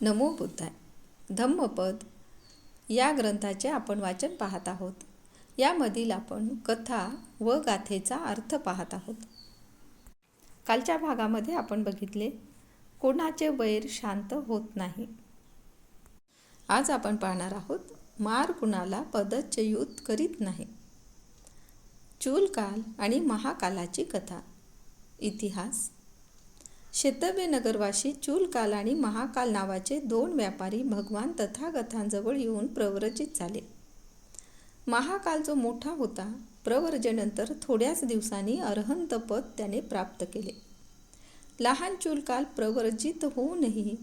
नमो बुद्धाय. धम्मपद या ग्रंथाचे आपण वाचन पाहत आहोत. यामधील आपण कथा व गाथेचा अर्थ पाहत आहोत. कालच्या भागामध्ये आपण बघितले कोणाचे वैर शांत होत नाही. आज आपण पाहणार आहोत मार कुणाला पदच्युत करीत नाही. चूलकाल आणि महाकालाची कथा. इतिहास शेतव्य नगरवासी चूलकाल आणि महाकाल नावाचे दोन व्यापारी भगवान तथागतांजवळ येऊन प्रव्रजित झाले. महाकाल जो मोठा होता प्रवर्जेनंतर थोड्याच दिवसांनी अर्हंतपद त्याने प्राप्त केले. लहान चूलकाल प्रवर्जित होऊनही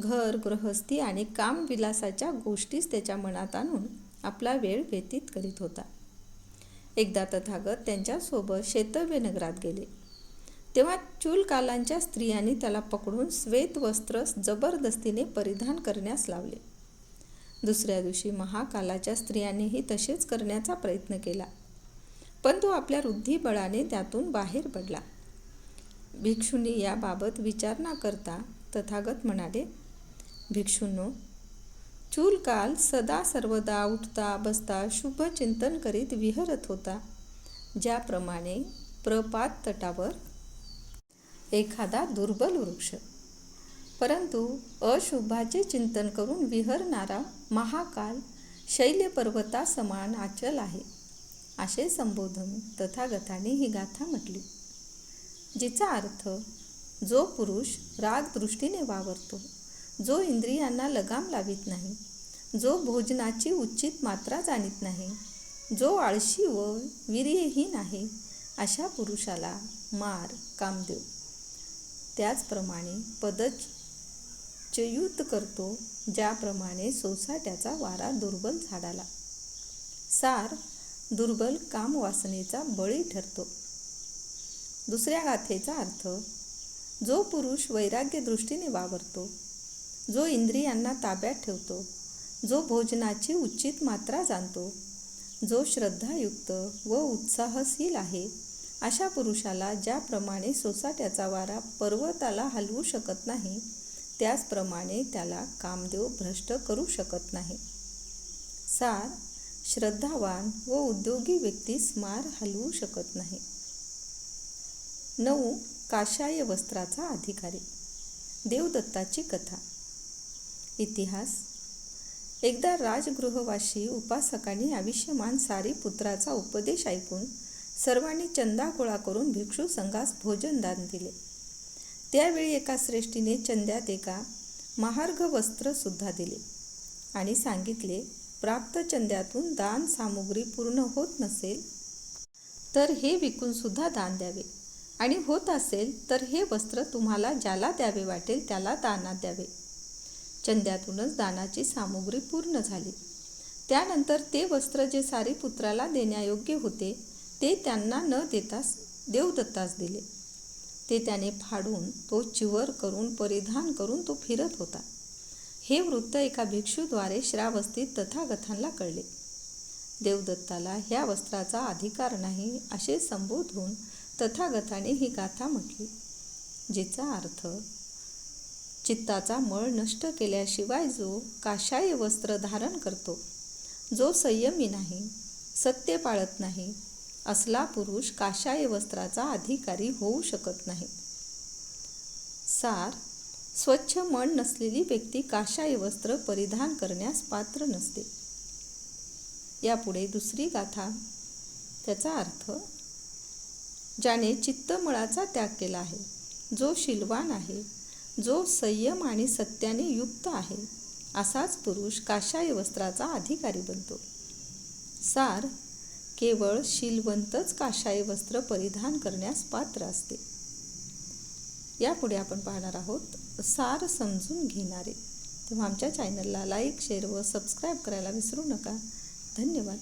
घर गृहस्थी आणि कामविलासाच्या गोष्टीच त्याच्या मनात आणून आपला वेळ व्यतीत करीत होता. एकदा तथागत त्यांच्यासोबत शेतव्य नगरात गेले. तेव्हा चूलकालांच्या स्त्रियांनी त्याला पकडून श्वेत वस्त्र जबरदस्तीने परिधान करण्यास लावले. दुसऱ्या दिवशी महाकालाच्या स्त्रियांनीही तसेच करण्याचा प्रयत्न केला. पण तो आपल्या बुद्धिबळाने त्यातून बाहेर पडला. भिक्षूंनी याबाबत विचार न करता तथागत म्हणाले भिक्षूंनो चूलकाल सदा सर्वदा उठता बसता शुभ चिंतन करीत विहरत होता. ज्याप्रमाणे प्रपात तटावर एखादा दुर्बल वृक्ष. परंतु अशुभाचे चिंतन करून विहरणारा महाकाल शैल्यपर्वता समान आचल आहे असे संबोधन तथागताने ही गाथा म्हटली. जिचा अर्थ जो पुरुष राग दृष्टीने वावरतो जो इंद्रियांना लगाम लावित नाही जो भोजनाची उचित मात्रा जाणीत नाही जो आळशी व वीर्यहीन आहे अशा पुरुषाला मार कामदेव त्याचप्रमाणे पदच पदच्युत करतो ज्याप्रमाणे सोसाट्याचा वारा दुर्बल झाडाला. सार दुर्बल कामवासनेचा बळी ठरतो. दुसऱ्या गाथेचा अर्थ जो पुरुष वैराग्य दृष्टीने वावरतो जो इंद्रियांना ताब्यात ठेवतो जो भोजनाची उचित मात्रा जाणतो जो श्रद्धायुक्त व उत्साहशील आहे अशा पुरुषाला ज्याप्रमाणे सोसाट्याचा वारा पर्वताला हलवू शकत नाही त्याचप्रमाणे त्याला कामदेव भ्रष्ट करू शकत नाही. सार श्रद्धावान व उद्योगी व्यक्तीस मार हलवू शकत नाही. नऊ काशाय वस्त्राचा अधिकारी. देवदत्ताची कथा. इतिहास. एकदा राजगृहवासी उपासकांनी आयुष्यमान सारी पुत्राचा उपदेश ऐकून सर्वांनी चंदा गोळा करून भिक्षू संघास भोजन दान दिले. त्यावेळी एका श्रेष्ठीने चंद्यात एका महार्घ वस्त्रसुद्धा दिले आणि सांगितले प्राप्त चंद्यातून दान सामुग्री पूर्ण होत नसेल तर हे विकूनसुद्धा दान द्यावे. आणि होत असेल तर हे वस्त्र तुम्हाला ज्याला द्यावे वाटेल त्याला दानात द्यावे. चंद्यातूनच दानाची सामुग्री पूर्ण झाली. त्यानंतर ते वस्त्र जे सारी पुत्राला देण्यायोग्य होते ते त्यांना न देताच देवदत्तास दिले. ते त्याने फाडून तो चिवर करून परिधान करून तो फिरत होता. हे वृत्त एका भिक्षूद्वारे श्रावस्तीत तथागथांना कळले. देवदत्ताला ह्या वस्त्राचा अधिकार नाही असे संबोधून तथागताने ही गाथा म्हटली जिचा अर्थ चित्ताचा मळ नष्ट केल्याशिवाय जो काशाय वस्त्र धारण करतो जो संयमी नाही सत्य पाळत नाही असला पुरुष काशाय वस्त्राचा अधिकारी होऊ शकत नाही. सार स्वच्छ मन नसलेली व्यक्ती काशाय वस्त्र परिधान करण्यास पात्र नसते. यापुढे दुसरी गाथा त्याचा अर्थ ज्याने चित्तमळाचा त्याग केला आहे जो शिलवान आहे जो संयम आणि सत्याने युक्त आहे असाच पुरुष काशाय वस्त्राचा अधिकारी बनतो. सार केवळ शीलवंतच काशाय वस्त्र परिधान करण्यास पात्र असते. यापुढे आपण पाहणार आहोत सार समजून घेणारे. तेव्हा आमच्या चॅनलला लाईक शेअर व सबस्क्राईब करायला विसरू नका. धन्यवाद.